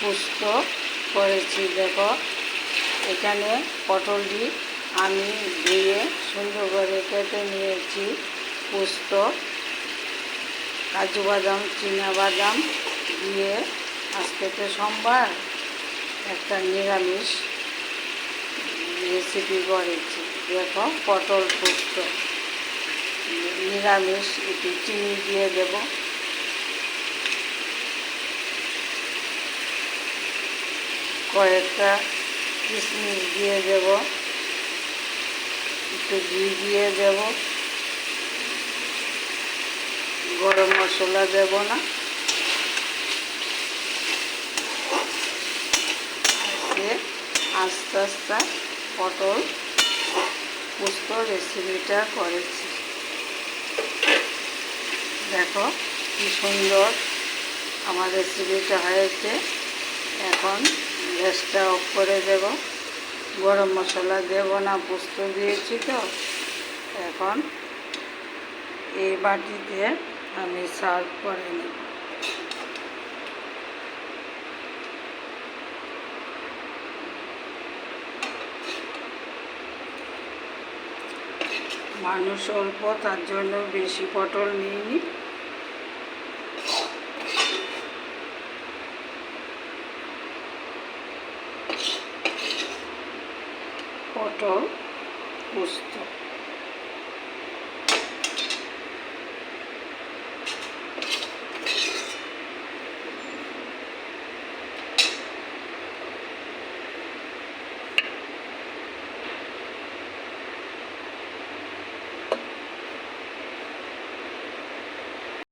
পুস্ত করেছি, দেখো। এখানে পটলটি আমি ধুয়ে সুন্দর করে কেটে নিয়েছি, পুস্ত, কাজু বাদাম বাদাম দিয়ে। আজকে তো সোমবার একটা নিরামিষ রেসিপি করেছি, দেখো, পটল পুস্ত। নিরামিষ, একটু চিনি দিয়ে দেব। কয়েকটা কিশমিশ দিয়ে দেব। একটু ঘি দিয়ে দেব। গরম মশলা দেব না। আস্তে আস্তে পটল পুস্ত রেসিপিটা করেছি। দেখো কি সুন্দর আমার রেসিপিটা হয়েছে। এখন গ্যাসটা অফ করে দেব। গরম মশলা দেব না, পোস্ত দিয়েছি তো। এখন এই বাটিতে আমি সার্ভ করে নেব। মানুষ অল্প, তার জন্য বেশি পটল নিইনি। পটল পোস্ত।